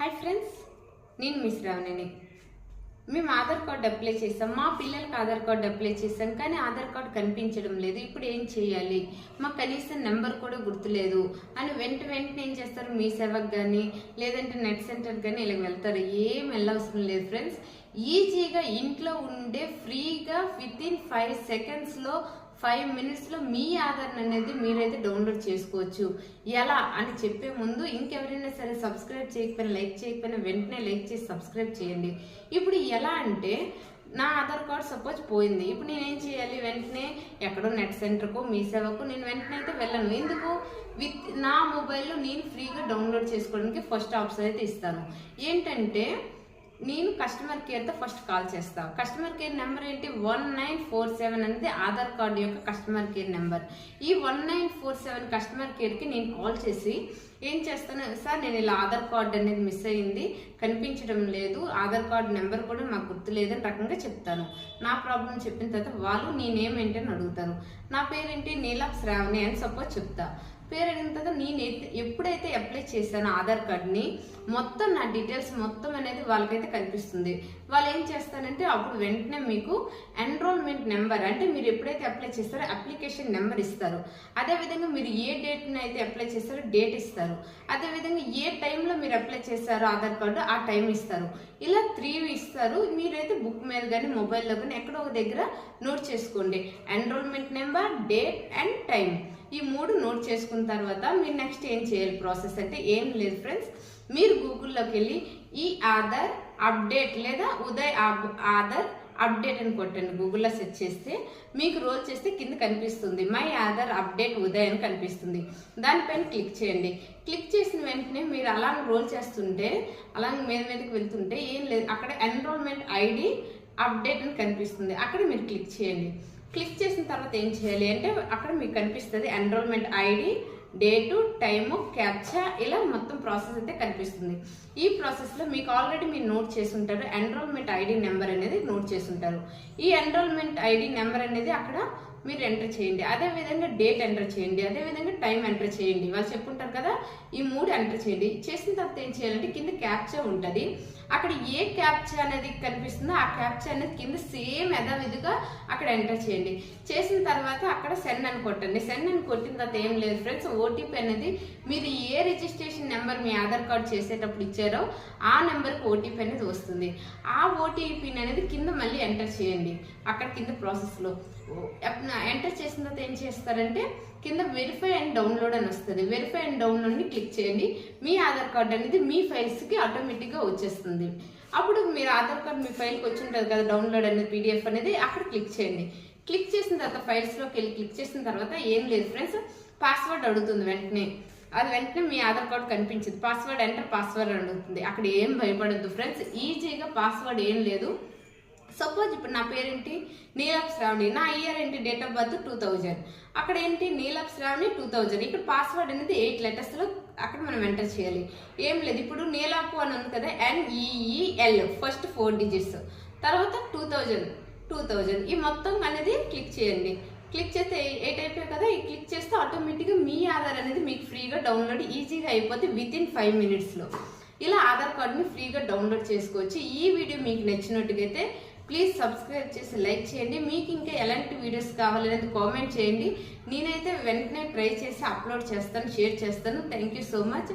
Hi friends నేను miss రావణిని. మేము ఆధార్ కార్డ్ అప్లై చేసాం. మా పిల్లలకి ఆధార్ కార్డ్ అప్లై చేసాం. కానీ ఆధార్ కార్డ్ కనిపించడం లేదు. ఇప్పుడు ఏం చేయాలి? మాకు కనీసం నెంబర్ కూడా గుర్తులేదు. అని వెంట వెంటనే ఏం చేస్తారు? మీ సేవకు కానీ లేదంటే నెట్ సెంటర్ కానీ ఇలా వెళ్తారు. ఏం వెళ్ళవసరం లేదు ఫ్రెండ్స్ ఈజీగా ఇంట్లో ఉండే ఫ్రీగా విత్ ఇన్ ఫైవ్ సెకండ్స్లో ఫైవ్ మినిట్స్లో మీ ఆధార్ అనేది మీరైతే డౌన్లోడ్ చేసుకోవచ్చు. ఎలా అని చెప్పే ముందు ఇంకెవరైనా సరే సబ్స్క్రైబ్ చేయకపోయినా లైక్ చేయకపోయినా వెంటనే లైక్ చేసి సబ్స్క్రైబ్ చేయండి. ఇప్పుడు ఎలా అంటే నా ఆధార్ కార్డ్ సపోజ్ పోయింది. ఇప్పుడు నేనేం చేయాలి? వెంటనే ఎక్కడో నెట్ సెంటర్కో మీ సేవకు నేను వెంటనే అయితే వెళ్ళను. ఎందుకు? విత్ నా మొబైల్లో నేను ఫ్రీగా డౌన్లోడ్ చేసుకోవడానికి ఫస్ట్ ఆప్షన్ అయితే ఇస్తాను. ఏంటంటే నేను కస్టమర్ కేర్తో ఫస్ట్ కాల్ చేస్తాను కస్టమర్ కేర్ నెంబర్ ఏంటి? వన్ నైన్ ఫోర్ సెవెన్ అనేది ఆధార్ కార్డు యొక్క కస్టమర్ కేర్ నెంబర్ ఈ one nine four seven customer కేర్కి నేను కాల్ చేసి ఏం చేస్తాను? సార్ నేను ఇలా ఆధార్ కార్డు అనేది మిస్ అయ్యింది కనిపించడం లేదు. ఆధార్ కార్డు నెంబర్ కూడా మాకు గుర్తులేదని రకంగా చెప్తాను. నా ప్రాబ్లం చెప్పిన తర్వాత వాళ్ళు నేనేమేంటి అని అడుగుతారు. నా పేరేంటి? నీలా శ్రావణి అని సపోజ్ చెప్తా. పేరు అడిగిన తర్వాత నేను ఎప్పుడైతే అప్లై చేశానో ఆధార్ కార్డ్ని మొత్తం నా డీటెయిల్స్ మొత్తం అనేది వాళ్ళకైతే కనిపిస్తుంది. వాళ్ళు ఏం చేస్తారంటే అప్పుడు వెంటనే మీకు ఎన్రోల్మెంట్ నెంబర్ అంటే మీరు ఎప్పుడైతే అప్లై చేస్తారో అప్లికేషన్ నెంబర్ ఇస్తారు. అదేవిధంగా మీరు ఏ డేట్ని అయితే అప్లై చేస్తారో డేట్ ఇస్తారు. అదేవిధంగా ఏ టైంలో మీరు అప్లై చేస్తారో ఆధార్ కార్డు ఆ టైం ఇస్తారు. ఇలా త్రీ ఇస్తారు. మీరైతే బుక్ మీద కానీ మొబైల్లో కానీ ఎక్కడో ఒక దగ్గర నోట్ చేసుకోండి. Enrolment number date and time ఈ మూడు నోట్ చేసుకున్న తర్వాత మీరు నెక్స్ట్ ఏం చేయాలి? ప్రాసెస్ అంటే ఏం లేదు ఫ్రెండ్స్ మీరు గూగుల్లోకి వెళ్ళి ఈ ఆధార్ అప్డేట్ లేదా ఉదయ్ ఆధార్ అప్డేట్ అని కొట్టండి. గూగుల్లో సెర్చ్ చేస్తే మీకు రోల్ చేస్తే కింద కనిపిస్తుంది. మై ఆధార్ అప్డేట్ ఉదయ్ అని కనిపిస్తుంది. దానిపైన క్లిక్ చేయండి. క్లిక్ చేసిన వెంటనే మీరు అలా రోల్ చేస్తుంటే అలా మీద మీదకి వెళ్తుంటే ఏం లేదు. అక్కడ ఎన్రోల్మెంట్ ఐడి అప్డేట్ అని కనిపిస్తుంది. అక్కడ మీరు క్లిక్ చేయండి. క్లిక్ చేసిన తర్వాత ఏం చేయాలి అంటే అక్కడ మీకు కనిపిస్తుంది enrolment ID date time captcha ఇలా మొత్తం ప్రాసెస్ అయితే కనిపిస్తుంది. ఈ ప్రాసెస్లో మీకు ఆల్రెడీ మీరు నోట్ చేసి ఉంటారు ఎన్రోల్మెంట్ ఐడి నెంబర్ అనేది నోట్ చేసి ఉంటారు ఈ ఎన్రోల్మెంట్ ఐడి నెంబర్ అనేది అక్కడ మీరు ఎంటర్ చేయండి. అదే విధంగా డేట్ ఎంటర్ చేయండి. అదే విధంగా టైం ఎంటర్ చేయండి. వాళ్ళు చెప్పుంటారు కదా ఈ మూడు ఎంటర్ చేయండి. చేసిన తర్వాత ఏం చేయాలంటే కింద క్యాప్చా ఉంటుంది. అక్కడ ఏ క్యాప్చా అనేది కనిపిస్తుందో ఆ క్యాప్చా అనేది కింద సేమ్ యథావిధిగా అక్కడ ఎంటర్ చేయండి. చేసిన తర్వాత అక్కడ సెండ్ అని కొట్టండి. సెండ్ అని కొట్టిన తర్వాత ఏం లేదు ఫ్రెండ్స్ ఓటీపీ అనేది మీరు ఏ రిజిస్ట్రేషన్ నెంబర్ మీ ఆధార్ కార్డ్ చేసేటప్పుడు ఇచ్చారో ఆ నెంబర్కి ఓటీపీ అనేది వస్తుంది. ఆ ఓటీపీని అనేది కింద మళ్ళీ ఎంటర్ చేయండి. అక్కడ కింద ప్రాసెస్లో ఎంటర్ చేసిన తర్వాత ఏం చేస్తారంటే కింద వెరిఫై అండ్ డౌన్లోడ్ అని వస్తుంది. వెరిఫై అండ్ డౌన్లోడ్ని క్లిక్ చేయండి. మీ ఆధార్ కార్డ్ అనేది మీ ఫైల్స్కి ఆటోమేటిక్గా వచ్చేస్తుంది. అప్పుడు మీరు ఆధార్ కార్డ్ మీ ఫైల్కి వచ్చి ఉంటుంది కదా డౌన్లోడ్ అనేది పీడిఎఫ్ అనేది అక్కడ క్లిక్ చేయండి. క్లిక్ చేసిన తర్వాత ఫైల్స్లోకి వెళ్ళి క్లిక్ చేసిన తర్వాత ఏం లేదు ఫ్రెండ్స్ పాస్వర్డ్ అడుగుతుంది వెంటనే. అది వెంటనే మీ ఆధార్ కార్డ్ కనిపించింది. పాస్వర్డ్ ఎంటర్ పాస్వర్డ్ అడుగుతుంది. అక్కడ ఏం భయపడద్దు ఫ్రెండ్స్ ఈజీగా పాస్వర్డ్ ఏం లేదు. సపోజ్ ఇప్పుడు నా పేరేంటి? నీలప్ శ్రావణి నా ఇయర్ ఏంటి? Date of birth two thousand అక్కడ ఏంటి? నీలప్ శ్రావణి టూ థౌజండ్ ఇక్కడ పాస్వర్డ్ అనేది ఎయిట్ లెటర్స్లో అక్కడ మనం ఎంటర్ చేయాలి. ఏం లేదు. ఇప్పుడు నీలాపు అని ఉంది కదా N E E L first four digits తర్వాత టూ థౌజండ్ టూ థౌజండ్ ఈ మొత్తం అనేది క్లిక్ చేయండి. క్లిక్ చేస్తే ఎయిట్ అయిపోయాయి కదా ఈ క్లిక్ చేస్తే ఆటోమేటిక్గా మీ ఆధార్ అనేది మీకు ఫ్రీగా డౌన్లోడ్ ఈజీగా అయిపోతే విత్ ఇన్ ఫైవ్ మినిట్స్లో ఇలా ఆధార్ కార్డ్ని ఫ్రీగా డౌన్లోడ్ చేసుకోవచ్చు. ఈ వీడియో మీకు నచ్చినట్టుగైతే ప్లీజ్ సబ్స్క్రైబ్ చేసి లైక్ చేయండి. మీకు ఇంకా ఎలాంటి వీడియోస్ కావాలనేది కామెంట్ చేయండి. నేనైతే వెంటనే ట్రై చేసి అప్లోడ్ చేస్తాను షేర్ చేస్తాను. Thank you so much